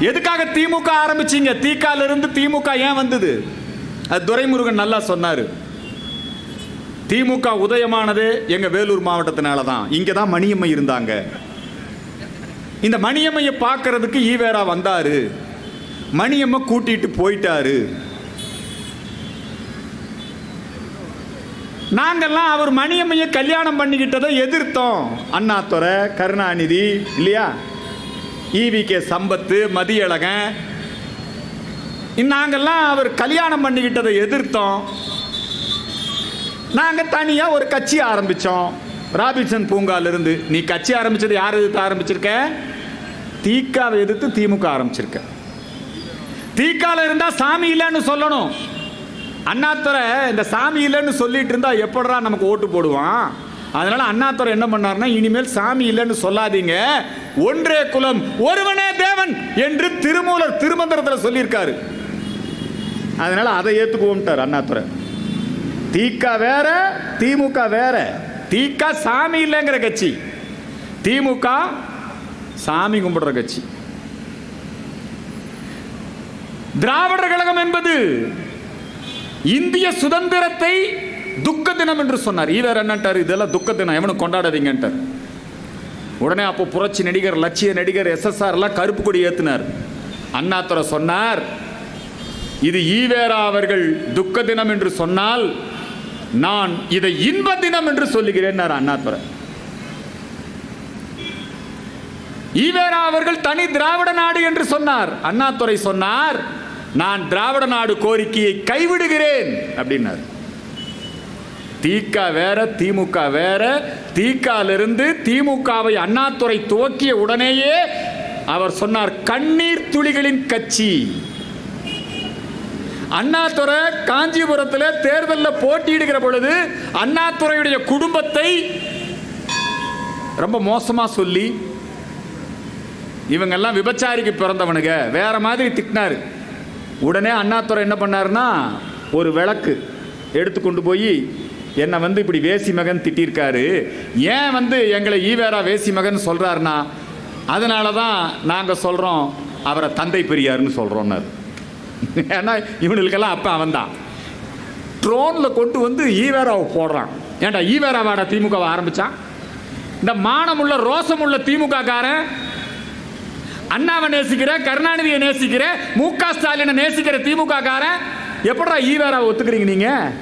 எதுக்காக திமுக ஆரம்பிச்சீங்க? தீக்கால இருந்து திமுக ஏன் வந்தது? அது துரைமுருகன் நல்லா சொன்னாரு. திமுக உதயமானது எங்க வேலூர் மாவட்டத்தினால தான் இங்கே தான் மணியம்மை இருந்தாங்க. இந்த மணியம்மையை பார்க்கறதுக்கு ஈவேரா வந்தாரு. மணியம்மை கூட்டிட்டு போயிட்டாரு. நாங்கெல்லாம் அவர் மணியம்மையை கல்யாணம் பண்ணிக்கிட்டதை எதிர்த்தோம். அண்ணாத்துறை கருணாநிதி இல்லையா? EV K Sampath Mathiazhagan. நாங்கெல்லாம் அவர் கல்யாணம் பண்ணிக்கிட்டதை எதிர்த்தோம். நாங்கள் தனியாக ஒரு கட்சி ஆரம்பித்தோம் ராபின்சன் பூங்காலிருந்து. நீ கட்சி ஆரம்பித்தது யார் எதிர்த்து ஆரம்பிச்சிருக்க? தீக்காவை எதிர்த்து திமுக ஆரம்பிச்சிருக்க. தீக்கால இருந்தால் சாமி இல்லைன்னு சொல்லணும். அண்ணாத்துறை இந்த சாமி இல்லைன்னு சொல்லிட்டு இருந்தால் எப்படா நமக்கு ஓட்டு போடுவான்? அதனால அண்ணாதுரை என்ன பண்ணாருன்னா இனிமேல் சாமி இல்லைன்னு சொல்லாதீங்க. ஒன்றே குலம் ஒருவனே தேவன் என்று திருமூலர் திருமந்திரத்தில் சொல்லியிருக்காரு. அதனால அதை ஏத்துக்குவோம்ட்டார் அண்ணாதுரை. திக வேற திமுக வேற. திக சாமி இல்லைங்கிற கட்சி. திமுக சாமி கும்பிடுற கட்சி. திராவிடர் கழகம் என்பது இந்திய சுதந்திரத்தை துக்க தினம் என்று சொன்னார். ஈவர் என்னட்டார் இதெல்லாம் துக்க தினம் எவனும் கொண்டாடாதீங்கன்ட்டார். உடனே அப்போ புரட்சி நடிகர் லட்சிய நடிகர் எஸ்எஸ்ஆர் எல்லாம் கருப்பு கொடி ஏற்றினார் அண்ணாத்துறை சொன்னார் இது ஈவேரா அவர்கள் துக்க தினம் என்று சொன்னால் நான் இதை இன்ப தினம் என்று சொல்லுகிறேன் அண்ணாதுரை. ஈவேரா அவர்கள் தனி திராவிட நாடு என்று சொன்னார். அண்ணாத்துறை சொன்னார் நான் திராவிட நாடு கோரிக்கையை கைவிடுகிறேன் அப்படின்னார். தீக்கா வேற திமுக வேற. தீக்காலிருந்து திமுகவை அண்ணாத்துறை துவக்கிய உடனேயே அவர் சொன்னார் கண்ணீர் துளிகளின் கட்சி அண்ணாதுரை காஞ்சிபுரத்தில் தேர்தலில் போட்டியிடுகிற பொழுது அண்ணாத்துறையுடைய குடும்பத்தை ரொம்ப மோசமாக சொல்லி இவங்கெல்லாம் விபச்சாரிக்கு பிறந்தவனுங்க வேற மாதிரி திட்டினார். உடனே அண்ணாதுரை என்ன பண்ணாருன்னா ஒரு விளக்கு எடுத்து கொண்டு போய் என்னை வந்து இப்படி வேசி மகன் திட்டிருக்காரு. ஏன் வந்து எங்களை ஈவேரா வேசி மகன் சொல்றாருன்னா அதனால தான் நாங்கள் சொல்கிறோம் அவரை தந்தை பெரியார்னு சொல்கிறோன்னாரு ஏன்னா இவனுக்கெல்லாம் அப்போ அவன் தான் ட்ரோனில் கொண்டு வந்து ஈவேராவை போடுறான். ஏன்டா ஈவேராவாடா திமுகவை ஆரம்பித்தான் இந்த மானமுள்ள ரோசமுள்ள திமுக காரன் அண்ணாவை நேசிக்கிற கருணாநிதியை நேசிக்கிற மு க ஸ்டாலினை நேசிக்கிற திமுக காரன் எப்படா ஈவேராவை ஒத்துக்கிறீங்க நீங்கள்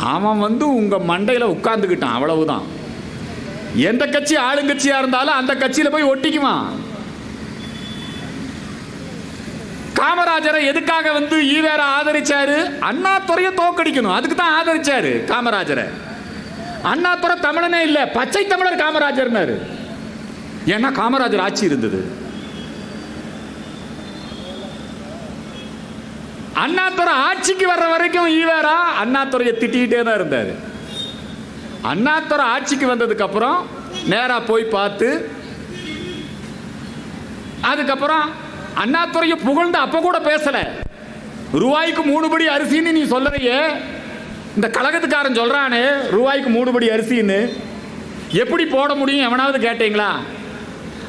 அவன் வந்து உங்கள் மண்டையில் உட்கார்ந்துக்கிட்டான் அவ்வளவுதான். எந்த கட்சி ஆளுங்கட்சியாக இருந்தாலும் அந்த கட்சியில் போய் ஒட்டிக்குவான். காமராஜரை எதுக்காக வந்து ஈவேர ஆதரிச்சாரு? அண்ணாத்துறையை தோக்கடிக்கணும். அதுக்கு தான் ஆதரிச்சாரு காமராஜரை. அண்ணாத்துறை தமிழனே இல்லை பச்சை தமிழர் காமராஜர்னாரு. ஏன்னா காமராஜர் ஆட்சி இருந்தது. அண்ணாத்துறை ஆட்சிக்கு வர்ற வரைக்கும் ஈவேரா அண்ணாத்துறையை திட்டிக்கிட்டே தான் இருந்தார். அண்ணாத்துறை ஆட்சிக்கு வந்ததுக்கப்புறம் நேராக போய் பார்த்து அதுக்கப்புறம் அண்ணாத்துறையை புகழ்ந்து அப்போ கூட பேசலை. ரூபாய்க்கு மூணு படி அரிசின்னு நீ சொல்லறையே இந்த கழகத்துக்காரன் சொல்கிறானே ரூபாய்க்கு மூணு படி அரிசின்னு. எப்படி போட முடியும்? எவனாவது கேட்டீங்களா?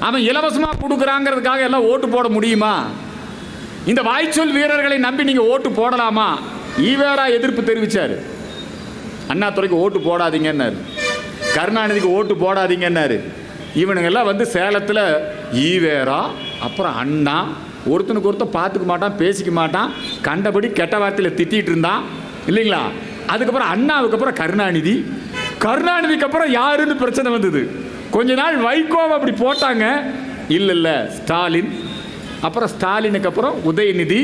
அவன் இலவசமாக கொடுக்குறாங்கிறதுக்காக எல்லாம் ஓட்டு போட முடியுமா? இந்த வாய்ச்சொல் வீரர்களை நம்பி நீங்கள் ஓட்டு போடலாமா? ஈவேரா எதிர்ப்பு தெரிவிச்சார். அண்ணாதுரைக்கு ஓட்டு போடாதீங்கன்னாரு. கருணாநிதிக்கு ஓட்டு போடாதீங்கன்னாரு. இவனுங்கெல்லாம் வந்து சேலத்தில் ஈவேரா அப்புறம் அண்ணா ஒருத்தனுக்கு ஒருத்தன் பார்த்துக்க மாட்டான் பேசிக்க மாட்டான் கண்டபடி கெட்ட வார்த்தையில் திட்டிகிட்டு இருந்தான். இல்லைங்களா? அதுக்கப்புறம் அண்ணாவுக்கு அப்புறம் கருணாநிதி. கருணாநிதிக்கு அப்புறம் யாருன்னு பிரச்சனை வந்தது. கொஞ்ச நாள் வைகோவை அப்படி போட்டாங்க. இல்லை இல்லை ஸ்டாலின். அப்புறம் ஸ்டாலினுக்கு அப்புறம் உதயநிதி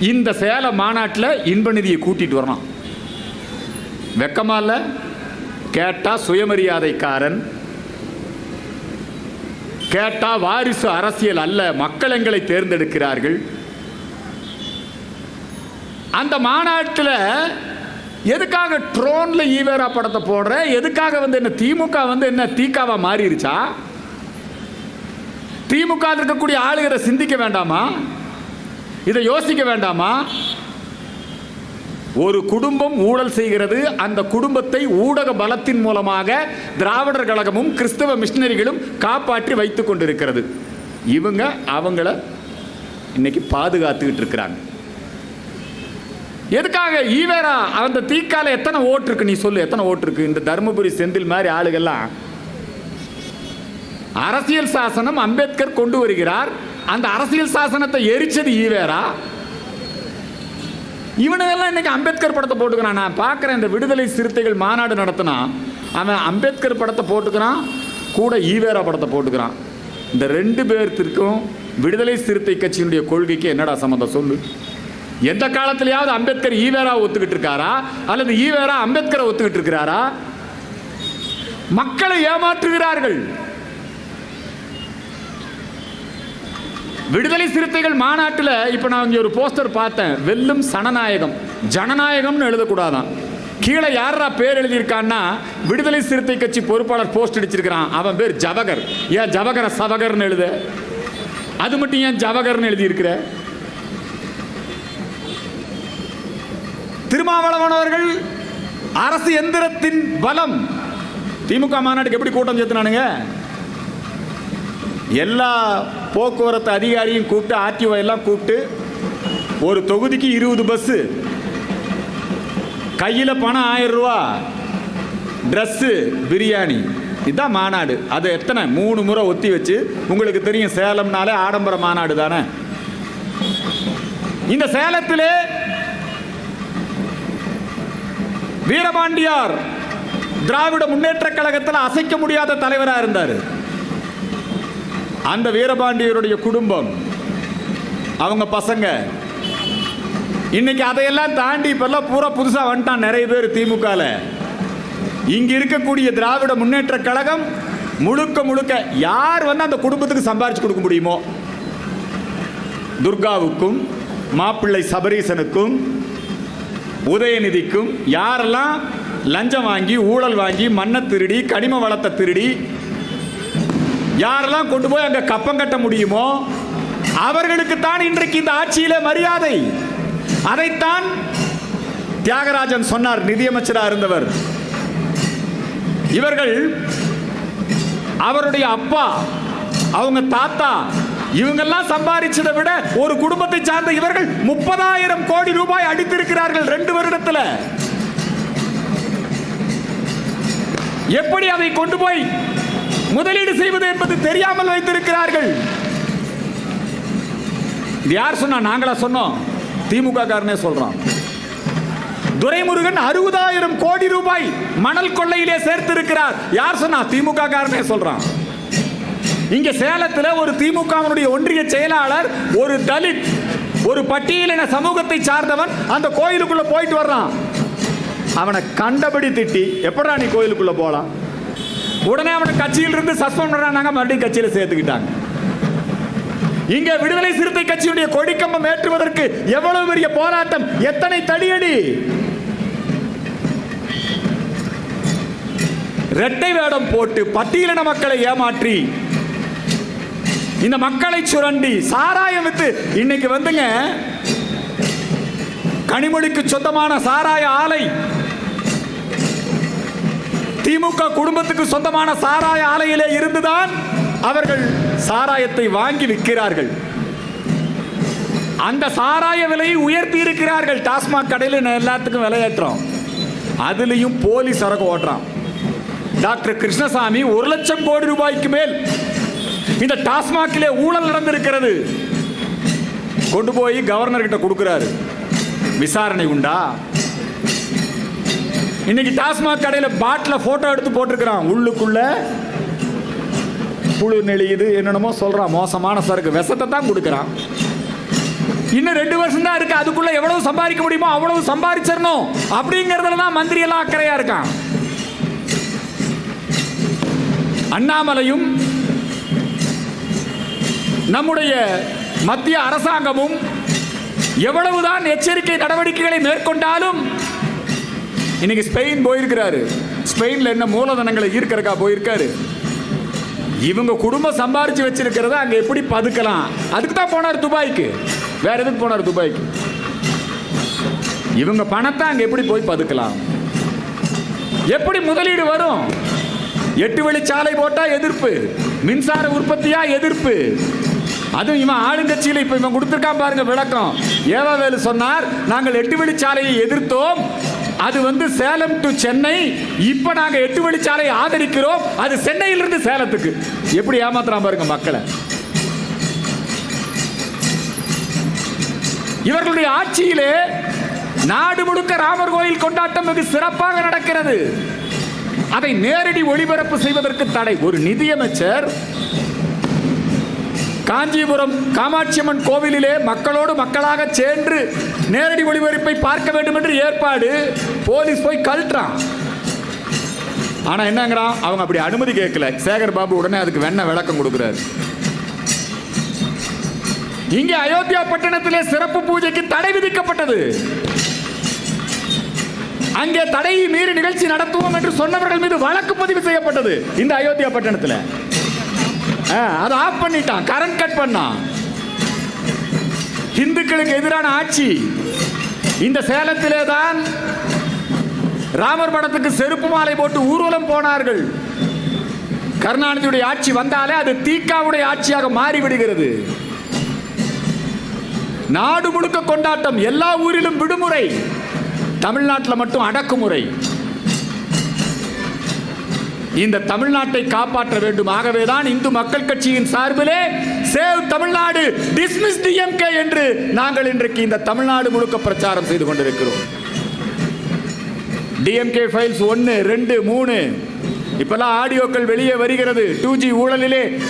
இந்த சேல மாநாட்டில் இன்பநிதியை கூட்டிட்டு வரணும். வெக்கமா இல்லை? கேட்டா சுயமரியாதைக்காரன். கேட்டா வாரிசு அரசியல் அல்ல மக்கள் எங்களை தேர்ந்தெடுக்கிறார்கள். அந்த மாநாட்டில் எதுக்காக ட்ரோனில் ஈவேரா படத்தை போடுற? எதுக்காக வந்து என்ன திமுக வந்து என்ன தீக்காவா மாறிடுச்சா திமுக இருக்கக்கூடிய ஆளுகளை சிந்திக்க வேண்டாமா? இதை யோசிக்க வேண்டாமா? ஒரு குடும்பம் ஊழல் செய்கிறது. அந்த குடும்பத்தை ஊடக பலத்தின் மூலமாக திராவிடர் கழகமும் கிறிஸ்தவ மிஷினரிகளும் காப்பாற்றி வைத்து கொண்டிருக்கிறது. இவங்க அவங்கள இன்னைக்கு பாதுகாத்துக்கிட்டு இருக்கிறாங்க. எதுக்காக? ஈவேரா அந்த தீக்கால எத்தனை ஓட்டு இருக்கு நீ சொல்லு எத்தனை ஓட்டு இருக்கு இந்த தருமபுரி செந்தில் மாதிரி ஆளுகள்லாம் அரசியல் சாசனம் அம்பேத்கர் கொண்டு வருகிறார். அந்த அரசியல் சாசனத்தை எரிச்சது ஈவேரா? இவனுங்கெல்லாம் இன்னைக்கு அம்பேத்கர் படத்தை போட்டுக்கிறான். நான் பார்க்குறேன் இந்த விடுதலை சிறுத்தைகள் மாநாடு நடத்தினா அவன் அம்பேத்கர் படத்தை போட்டுக்கிறான் கூட ஈவேரா படத்தை போட்டுக்கிறான். இந்த ரெண்டு பேர்த்திற்கும் விடுதலை சிறுத்தை கட்சியினுடைய கொள்கைக்கு என்னடா சம்மந்தம் சொல்லு? எந்த காலத்திலேயாவது அம்பேத்கர் ஈவேரா ஒத்துக்கிட்டு இருக்காரா? அல்லது ஈவேரா அம்பேத்கரை ஒத்துக்கிட்டு இருக்கிறாரா? மக்களை ஏமாற்றுகிறார்கள். விடுதலை சிறுத்தைகள் மாநாட்டில் இப்போ நான் இங்கே ஒரு போஸ்டர் பார்த்தேன். வெல்லும் சனநாயகம். ஜனநாயகம்னு எழுதக்கூடாதான். கீழே யாரா பேர் எழுதியிருக்கான்னா விடுதலை சிறுத்தை கட்சி பொறுப்பாளர் போஸ்ட் அடிச்சிருக்கிறான். அவன் பேர் ஜவகர். ஏன் ஜவகர சவகர்னு எழுத? அது மட்டும் ஏன் ஜவகர்னு எழுதியிருக்கிற? திருமாவளவன் அவர்கள் அரசு எந்திரத்தின் பலம். திமுக மாநாட்டுக்கு எப்படி கூட்டம் சேர்த்துனானுங்க? எல்லா போக்குவரத்து அதிகாரியும் கூப்பிட்டு ஆர்டிஓ எல்லாம் கூப்பிட்டு ஒரு தொகுதிக்கு இருபது பஸ்ஸு கையில் பணம் ஆயிரம் ரூபா ட்ரெஸ்ஸு பிரியாணி. இதுதான் மாநாடு. அது எத்தனை? மூணு முறை ஒத்தி வச்சு உங்களுக்கு தெரியும் சேலம்னாலே ஆடம்பர மாநாடு தானே. இந்த சேலத்திலே வீரபாண்டியார் திராவிட முன்னேற்ற கழகத்தில் அசைக்க முடியாத தலைவராக இருந்தார். அந்த வீரபாண்டியருடைய குடும்பம் அவங்க பசங்க இன்னைக்கு அதையெல்லாம் தாண்டி இப்பெல்லாம் பூரா புதுசாக வந்துட்டான் நிறைய பேர் திமுகவில் இங்கே இருக்கக்கூடிய திராவிட முன்னேற்ற கழகம் முழுக்க முழுக்க யார் வந்து அந்த குடும்பத்துக்கு சம்பாரிச்சு கொடுக்க முடியுமோ? துர்காவுக்கும் மாப்பிள்ளை சபரீசனுக்கும் உதயநிதிக்கும் யாரெல்லாம் லஞ்சம் வாங்கி ஊழல் வாங்கி மண்ணை திருடி கனிம வளத்தை திருடி யாரெல்லாம் கொண்டு போய் அங்க கப்பம் கட்ட முடியுமோ அவர்களுக்கு தான் இன்றைக்கு இந்த ஆட்சியில மரியாதை. அதைத்தான் தியாகராஜன் சொன்னார் நிதியமைச்சராக இருந்தவர். இவர்கள் அவருடைய அப்பா அவங்க தாத்தா இவங்கெல்லாம் சம்பாதிச்சதை விட ஒரு குடும்பத்தை சார்ந்த இவர்கள் முப்பதாயிரம் கோடி ரூபாய் அடித்திருக்கிறார்கள் ரெண்டு வருடத்துல. எப்படி அதை கொண்டு போய் முதலீடு செய்வது என்பது தெரியாமல் வைத்திருக்கிறார்கள். இது யார் சொன்னா? நாங்களா சொன்னோம். திமுக காரனே சொல்றோம் துரைமுருகன் அறுபதாயிரம் கோடி ரூபாய் மணல் கொள்ளையிலே சேர்த்திருக்கிறார். யார் சொன்னா? திமுக காரனே சொல்றான். இங்க சேலத்தில் ஒரு திமுகவினுடைய ஒன்றிய செயலாளர் ஒரு தலித் ஒரு பட்டியலின சமூகத்தை சார்ந்தவன் அந்த கோயிலுக்குள்ள போயிட்டு வர்றான். அவனை கண்டபடி திட்டி எப்படா நீ கோயிலுக்குள்ள போலாம்? உடனே அவனை கட்சியிலிருந்து சஸ்பெண்ட் பண்ணாங்க மறுபடியும் கட்சியில சேர்த்துக்கிட்டாங்க. இங்க விடுதலை சிறுத்தை கட்சியுடைய கொடிக்கம்பம் ஏற்றுவதற்கு எவ்வளவு பெரிய போராட்டம்? எத்தனை தடியடி? இரட்டை வேடம் போட்டு பட்டியலின மக்களை ஏமாற்றி இந்த மக்களை சுரண்டி சாராயம் வித்து இன்னைக்கு வந்துங்க. கனிமொழிக்கு சொந்தமான சாராய ஆலை. திமுக குடும்பத்துக்கு சொந்தமான சாராய ஆலையிலே இருந்துதான் அவர்கள் சாராயத்தை வாங்கி விற்கிறார்கள். அந்த சாராய விலையை உயர்த்தி இருக்கிறார்கள். டாஸ்மாக் கடையில் எல்லாத்துக்கும் விலையேற்றோம் அதுலேயும் போலி சரக்கு ஓட்டுறான். டாக்டர் கிருஷ்ணசாமி ஒரு லட்சம் கோடி ரூபாய்க்கு மேல் இந்த டாஸ்மாகிலே ஊழல் நடந்திருக்கிறது. கொண்டு போய் கவர்னர் கிட்ட விசாரணை உண்டா? இன்னைக்கு டாஸ்மாக் கடையில் பாட்டில் ஃபோட்டோ எடுத்து போட்டிருக்கிறான். உள்ளுக்குள்ள புழு நெளியுது என்னென்னமோ சொல்கிறான் மோசமான சரக்கு விஷத்தை தான் கொடுக்குறான். இன்னும் ரெண்டு வருஷம் தான் இருக்கு. அதுக்குள்ள எவ்வளவு சம்பாதிக்க முடியுமோ அவ்வளவு சம்பாதிச்சிடணும். அப்படிங்கிறதுல தான் மந்திரி எல்லாம் அக்கறையா இருக்கான். அண்ணாமலையும் நம்முடைய மத்திய அரசாங்கமும் எவ்வளவுதான் எச்சரிக்கை நடவடிக்கைகளை மேற்கொண்டாலும் இன்னைக்கு ஸ்பெயின் போயிருக்கிறாரு. ஸ்பெயின்ல என்ன மூலதனங்களை ஈர்க்கறக்கா போயிருக்காரு. இவங்க குடும்பம் சம்பாரிச்சு வச்சிருக்கிறத அங்க எப்படி பதுக்கலாம்? அதுக்கு தான் போனார் துபாய்க்கு. வேற எதுக்கு போனார் துபாய்க்கு? இவங்க பணத்தை அங்க எப்படி போய் பதுக்கலாம்? எப்படி முதலீடு வரும்? எட்டு வழி சாலை போட்டா எதிர்ப்பு. மின்சார உற்பத்தியா எதிர்ப்பு. அதுவும் இவன் ஆளுங்கட்சியில் இப்போ இவன் கொடுத்துருக்கான் பாருங்க விளக்கம். ஏவாவேலு சொன்னார் நாங்கள் எட்டு வழிச்சாலையை எதிர்த்தோம் அது வந்து சேலம் டு சென்னை. இப்போ நாங்க எட்டு வழிச்சாலை ஆதரிக்கிறோம். அது சென்னையிலிருந்து சேலத்துக்கு. எப்படி ஏமாத்துறான் பாருங்க மக்களை. இவர்களுடைய ஆட்சியிலே நாடு முழுக்க ராமர் கோயில் கொண்டாட்டம் வெகு சிறப்பாக நடக்கிறது. அதை நேரடி ஒளிபரப்பு செய்வதற்கு தடை. ஒரு நிதியமைச்சர் காஞ்சிபுரம் காமாட்சியம்மன் கோவிலிலே மக்களோடு மக்களாக சென்று நேரடி ஒளிபரப்பை பார்க்க வேண்டும் என்று ஏற்பாடு போலீஸ் போய் கழட்டுறான். ஆனால் என்னங்கிறான் அவங்க அப்படி அனுமதி கேட்கல. சேகர் பாபு உடனே அதுக்கு வெண்ண விளக்கம் கொடுக்குறாரு. இங்கே அயோத்தியா பட்டணத்திலே சிறப்பு பூஜைக்கு தடை விதிக்கப்பட்டது. அங்கே தடையை மீறி நிகழ்ச்சி நடத்துவோம் என்று சொன்னவர்கள் மீது வழக்கு பதிவு செய்யப்பட்டது இந்த அயோத்தியா பட்டணத்தில். அதை ஆஃப் பண்ணிட்டான். கரண்ட் கட் பண்ணான். இந்துக்களுக்கு எதிரான ஆட்சி. இந்த சேலத்திலே தான் ராமர் படத்துக்கு செருப்பு மாலை போட்டு ஊர்வலம் போனார்கள். கருணாநிதியுடைய ஆட்சி வந்தாலே அது தீக்காவுடைய ஆட்சியாக மாறிவிடுகிறது. நாடு முழுக்க கொண்டாட்டம் எல்லா ஊரிலும் விடுமுறை. தமிழ்நாட்டில் மட்டும் அடக்குமுறை. இந்த தமிழ்நாட்டை காப்பாற்ற வேண்டும். ஆகவேதான் இந்து மக்கள் கட்சியின் சார்பிலே சேவ் தமிழ்நாடு டிஸ்மிஸ் டிஎம்கே என்று நாங்கள் இன்றைக்கு இந்த தமிழ்நாடு முழுக்க பிரச்சாரம் செய்து கொண்டிருக்கிறோம். டிஎம்கே ஃபைல்ஸ் ஒன்று ரெண்டு மூணு. இப்பெல்லாம் ஆடியோக்கள் வெளியே வருகிறது. டூ ஜி ஊழலிலே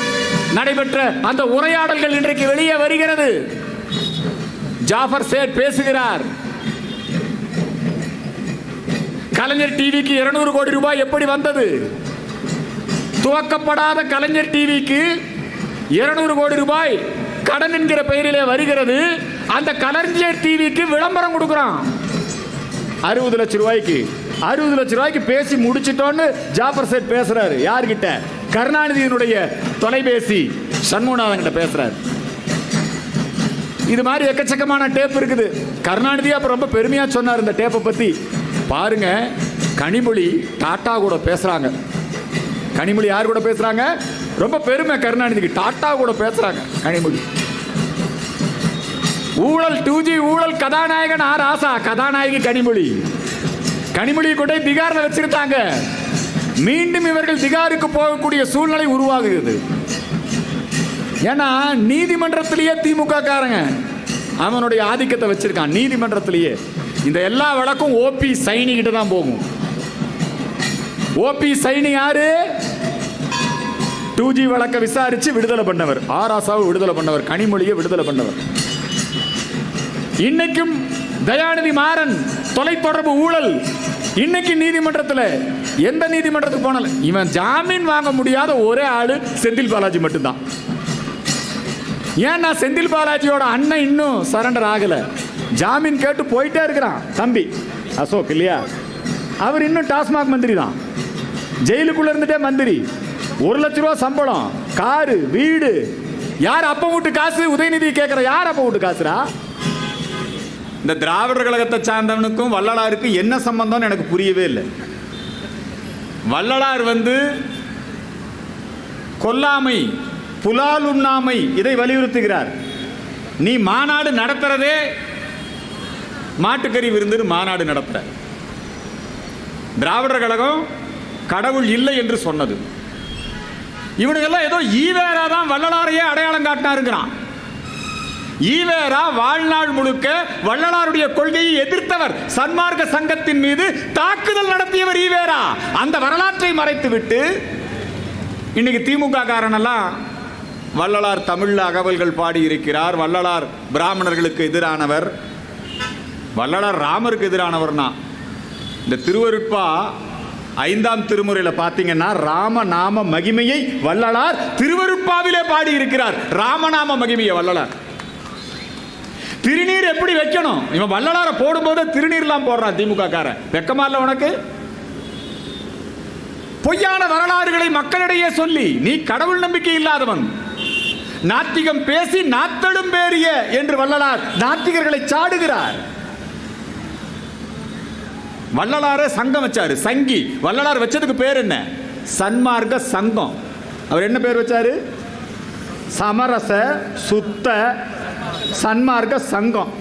நடைபெற்ற அந்த உரையாடல்கள் இன்றைக்கு வெளியே வருகிறது. ஜாஃபர் சேட் பேசுகிறார். கலைஞர் டிவிக்கு இருநூறு கோடி ரூபாய் எப்படி வந்தது? துவக்கப்படாத கலைஞர் டிவிக்கு இருநூறு கோடி ரூபாய் கடன் என்கிற பெயரிலே வருகிறது. அந்த கலைஞர் டிவிக்கு விளம்பரம் கொடுக்குறான். அறுபது லட்சம் ரூபாய்க்கு. அறுபது லட்சம் ரூபாய்க்கு பேசி முடிச்சிட்டோன்னு ஜாஃபர் சேட் பேசுறாரு. யார்கிட்ட? கருணாநிதியினுடைய தொலைபேசி. சண்முகநாதன் கிட்ட பேசுறாரு. இது மாதிரி எக்கச்சக்கமான டேப் இருக்குது. கருணாநிதி அப்ப ரொம்ப பெருமையா சொன்னார் இந்த டேப்பை பத்தி. பாருங்க கனிமொழி டாட்டா கூட பேசுறாங்க. கனிமொழி யார் கூட பேசுறாங்க? ரொம்ப பெருமை கருணாநிதிக்கு. டாட்டா கூட பேசுறாங்க கனிமொழி. ஊழல் டூ ஜி ஊழல் கதாநாயகன் ஆர் ஆசா. கதாநாயகி கனிமொழி. கனிமொழி கூட திகார்ல வச்சிருந்தாங்க மீண்டும் இவர்கள் திகாருக்கு போகக்கூடிய சூழ்நிலை உருவாகுகிறது. ஏன்னா நீதிமன்றத்திலேயே திமுக காரங்க. அவனுடைய ஆதிக்கத்தை வச்சிருக்கான். நீதிமன்றத்திலேயே. இந்த எல்லா வழக்கும் ஓபி சைனிக்கிட்டு தான் போகும். ஓபி சைனி யாரு? டூ ஜி வழக்க விசாரிச்சு விடுதலை பண்ணவர். ஆராசாவை விடுதலை பண்ணவர். கனிமொழியை விடுதலை பண்ணவர். இன்னைக்கும் தயாநிதி மாறன் தொலைத்தொடர்பு ஊழல். இன்னைக்கு நீதிமன்றத்தில் எந்த நீதிமன்றத்துக்கு போனல? இவன் ஜாமீன் வாங்க முடியாத ஒரே ஆளு செந்தில் பாலாஜி மட்டும்தான். ஏன்னா செந்தில் பாலாஜியோட அண்ணன் இன்னும் சரண்டர் ஆகலை. ஜாமீன் கேட்டு போயிட்டே இருக்கிறான். தம்பி அசோக் இல்லையா? அவர் இன்னும் டாஸ்மாக் மந்திரி தான். ஜெயிலுக்குள்ள இருந்துட்டே மந்திரி. ஒரு லட்ச ரூபா சம்பளம் காரு வீடு. யார் அப்ப வீட்டு காசு? உதயநிதி கேட்கிற யார் அப்ப வீட்டு காசுரா இந்த திராவிடர் கழகத்தை சார்ந்தவனுக்கும் வள்ளலாருக்கும் என்ன சம்பந்தம்னு எனக்கு புரியவே இல்லை. வள்ளலார் வந்து கொல்லாமை புலால் உண்ணாமை இதை வலியுறுத்துகிறார். நீ மாநாடு நடத்துறதே மாட்டுக்கறி விருந்து மாநாடு நடத்துற. திராவிடர் கழகம் கடவுள் இல்லை என்று சொன்னது. இவனுக்கெல்லாம் ஏதோ ஈவேரா தான் வள்ளலாரையே அடையாளம் காட்டினாருங்கிறான். ஈவேரா வாழ்நாள் முழுக்க வள்ளலாருடைய கொள்கையை எதிர்த்தவர் சன்மார்க்க சங்கத்தின் மீது தாக்குதல் நடத்தியவர் ஈவேரா. அந்த வரலாற்றை மறைத்துவிட்டு இன்னைக்கு திமுக காரனெல்லாம் வள்ளலார் தமிழில் அகவல்கள் பாடியிருக்கிறார். வள்ளலார் பிராமணர்களுக்கு எதிரானவர். வள்ளலார் ராமருக்கு எதிரானவர்னா இந்த திருவருட்பா ஐந்தாம் திருமுறையில் பார்த்தீங்கன்னா ராம நாம மகிமையை வள்ளலார் திருவருட்பாவிலே பாடி இருக்கிறார் ராமநாம மகிமையை வள்ளலார். திருநீர் எப்படி வைக்கணும்? இவன் வள்ளலாரை போடும்போது திருநீர்லாம் போடுறான் திமுக காரன் வெக்கமா இல்லை உனக்கு? பொய்யான வரலாறுகளை மக்களிடையே சொல்லி நீ கடவுள் நம்பிக்கை இல்லாதவன். நாத்திகம் பேசி நாத்தடும் பேரிய என்று வள்ளலார் நாத்திகர்களை சாடுகிறார். வள்ளலாரே சங்கம் வச்சாரு சங்கி. வள்ளலார் வச்சதுக்கு பேர் என்ன? சன்மார்க்க சங்கம். அவர் என்ன பேர் வச்சாரு? சமரச சுத்த சன்மார்க்க சங்கம்.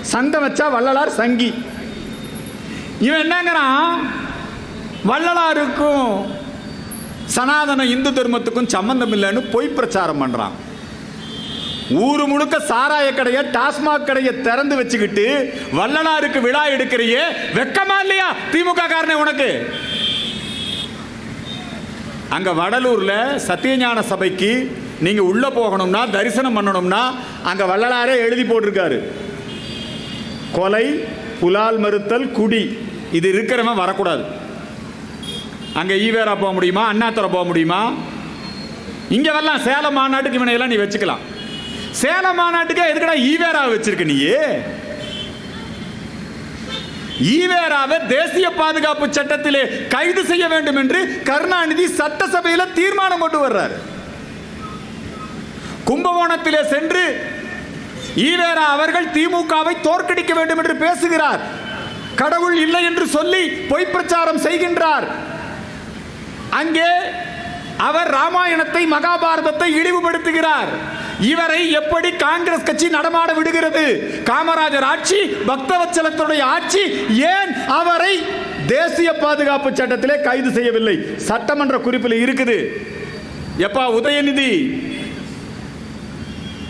சங்கம் வச்சா வள்ளலார் சங்கி. இவன் என்னங்கிறான்? வள்ளலாருக்கும் சனாதன இந்து தர்மத்துக்கும் சம்மந்தம் இல்லைன்னு பொய் பிரச்சாரம் பண்ணுறான் ஊரு முழுக்க சாராய கடையை டாஸ்மாக் கடையை திறந்து வச்சுக்கிட்டு வள்ளலாருக்கு விழா எடுக்கிறியே? வெக்கமா இல்லையா? திமுக காரனே உனக்கு? அங்க வடலூர்ல சத்தியஞான சபைக்கு நீங்க உள்ள போகணும்னா தரிசனம் பண்ணணும்னா அங்க வள்ளலாரே எழுதி போட்டிருக்காரு. கொலை புலால் மறுத்தல் குடி. இது இருக்கிறவன் வரக்கூடாது. அங்க ஈவேரா போக முடியுமா? அண்ணாத்துறை போக முடியுமா? இங்க வரலாம். சேலம் மாநாட்டுக்கு இவனையெல்லாம் நீ வச்சுக்கலாம். சேலம் மாநாட்டுக்கே எதுக்கடா ஈவேரா வச்சிருக்க நீ ஈவேராவை தேசிய பாதுகாப்பு சட்டத்திலே கைது செய்ய வேண்டும் என்று கருணாநிதி சட்டசபையில் தீர்மானம் கொண்டு வர்றார். கும்பகோணத்திலே சென்று ஈவேரா அவர்கள் திமுகவை தோற்கடிக்க வேண்டும் என்று பேசுகிறார். கடவுள் இல்லை என்று சொல்லி பொய் பிரச்சாரம் செய்கின்றார். அங்கே அவர் ராமாயணத்தை மகாபாரதத்தை இழிவுபடுத்துகிறார். இவரை எப்படி காங்கிரஸ் கட்சி நடமாட விடுகிறது? காமராஜர் ஆட்சி பக்தவச்சலத்துடைய ஆட்சி ஏன் அவரை தேசிய பாதுகாப்பு சட்டத்திலே கைது செய்யவில்லை? சட்டமன்ற குறிப்பில் இருக்குது. எப்பா உதயநிதி?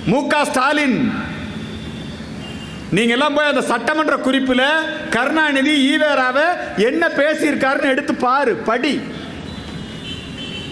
மு க ஸ்டாலின். நீங்க எல்லாம் போய் அந்த சட்டமன்ற குறிப்பில் கருணாநிதி ஈவேராவை என்ன பேசியிருக்காருன்னு எடுத்து பாரு படி.